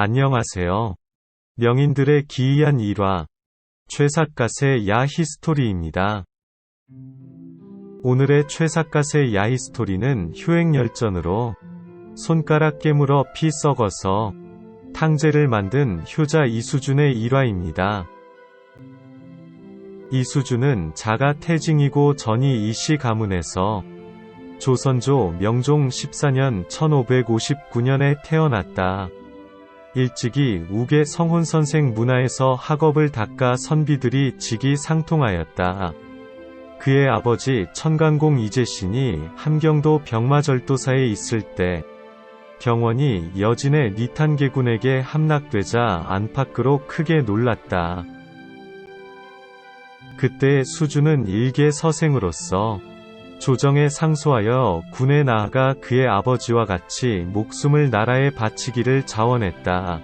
안녕하세요. 명인들의 기이한 일화. 최삿갓의 야히스토리입니다. 오늘의 최삿갓의 야히스토리는 효행열전으로 손가락 깨물어 피 썩어서 탕제를 만든 효자 이수준의 일화입니다. 이수준은 자가 태징이고 전이 이씨 가문에서 조선조 명종 14년 1559년에 태어났다. 일찍이 우계 성혼선생 문화에서 학업을 닦아 선비들이 직이 상통하였다. 그의 아버지 천간공 이재신이 함경도 병마절도사에 있을 때 병원이 여진의 니탄계군에게 함락되자 안팎으로 크게 놀랐다. 그때 수주는 일개 서생으로서 조정에 상소하여 군에 나아가 그의 아버지와 같이 목숨을 나라에 바치기를 자원했다.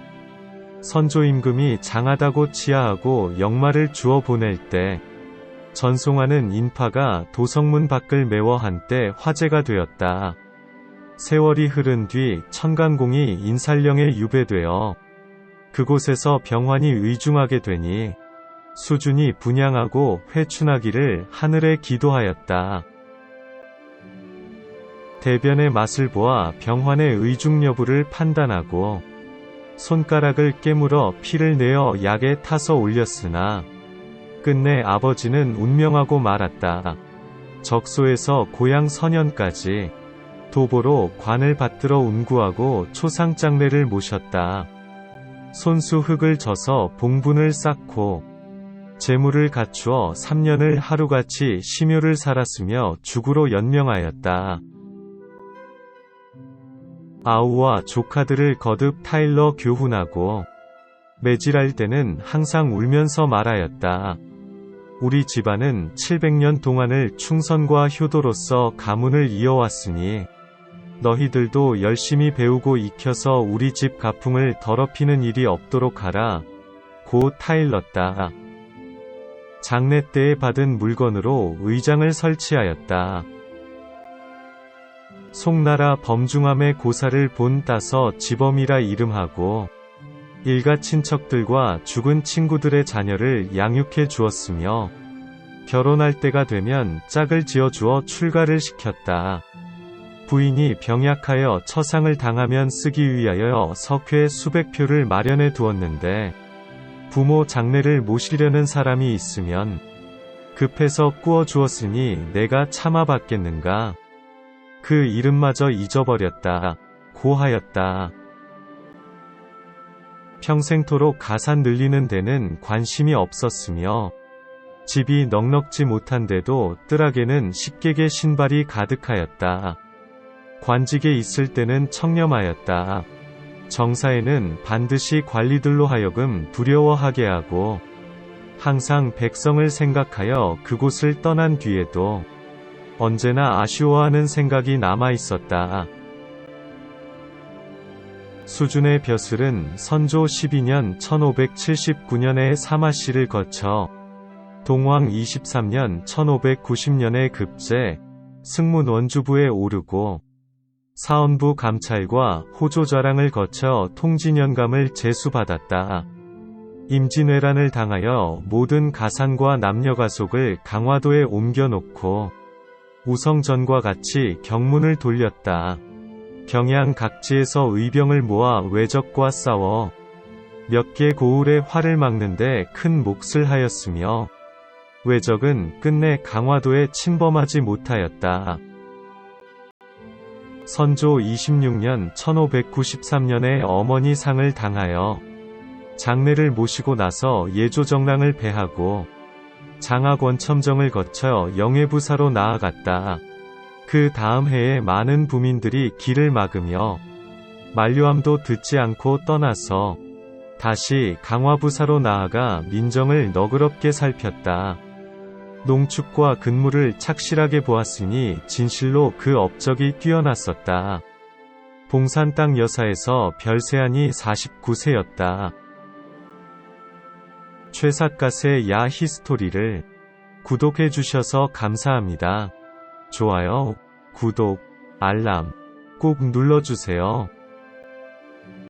선조 임금이 장하다고 치하하고 역마를 주어 보낼 때 전송하는 인파가 도성문 밖을 메워 한때 화제가 되었다. 세월이 흐른 뒤 천간공이 인살령에 유배되어 그곳에서 병환이 의중하게 되니 수준이 분양하고 회춘하기를 하늘에 기도하였다. 대변의 맛을 보아 병환의 의중 여부를 판단하고 손가락을 깨물어 피를 내어 약에 타서 올렸으나 끝내 아버지는 운명하고 말았다. 적소에서 고향 선현까지 도보로 관을 받들어 운구하고 초상장례를 모셨다. 손수 흙을 져서 봉분을 쌓고 재물을 갖추어 3년을 하루같이 심효를 살았으며 죽으로 연명하였다. 아우와 조카들을 거듭 타일러 교훈하고 매질할 때는 항상 울면서 말하였다. 우리 집안은 700년 동안을 충선과 효도로서 가문을 이어왔으니 너희들도 열심히 배우고 익혀서 우리 집 가풍을 더럽히는 일이 없도록 하라. 고 타일렀다. 장례 때에 받은 물건으로 의장을 설치하였다. 송나라 범중함의 고사를 본 따서 지범이라 이름하고 일가 친척들과 죽은 친구들의 자녀를 양육해 주었으며 결혼할 때가 되면 짝을 지어 주어 출가를 시켰다. 부인이 병약하여 처상을 당하면 쓰기 위하여 석회 수백 표를 마련해 두었는데 부모 장례를 모시려는 사람이 있으면 급해서 꾸어 주었으니 내가 참아받겠는가? 그 이름마저 잊어버렸다. 고하였다. 평생토록 가산 늘리는 데는 관심이 없었으며 집이 넉넉지 못한데도 뜰하게는 십개의 신발이 가득하였다. 관직에 있을 때는 청렴하였다. 정사에는 반드시 관리들로 하여금 두려워하게 하고 항상 백성을 생각하여 그곳을 떠난 뒤에도 언제나 아쉬워하는 생각이 남아 있었다. 수준의 벼슬은 선조 12년 1579년에 사마씨를 거쳐 동왕 23년 1590년에 급제 승문 원주부에 오르고 사원부 감찰과 호조좌랑을 거쳐 통진연감을 제수받았다. 임진왜란을 당하여 모든 가산과 남녀가속을 강화도에 옮겨놓고 우성전과 같이 경문을 돌렸다. 경양 각지에서 의병을 모아 외적과 싸워 몇 개 고을의 활을 막는데 큰 몫을 하였으며 외적은 끝내 강화도에 침범하지 못하였다. 선조 26년 1593년에 어머니 상을 당하여 장례를 모시고 나서 예조정랑을 배하고 장학원 첨정을 거쳐 영해부사로 나아갔다. 그 다음 해에 많은 부민들이 길을 막으며 만류함도 듣지 않고 떠나서 다시 강화부사로 나아가 민정을 너그럽게 살폈다. 농축과 근무를 착실하게 보았으니 진실로 그 업적이 뛰어났었다. 봉산 땅 여사에서 별세안이 49세였다. 최삿갓의 야 히스토리를 구독해 주셔서 감사합니다. 좋아요, 구독, 알람 꼭 눌러주세요.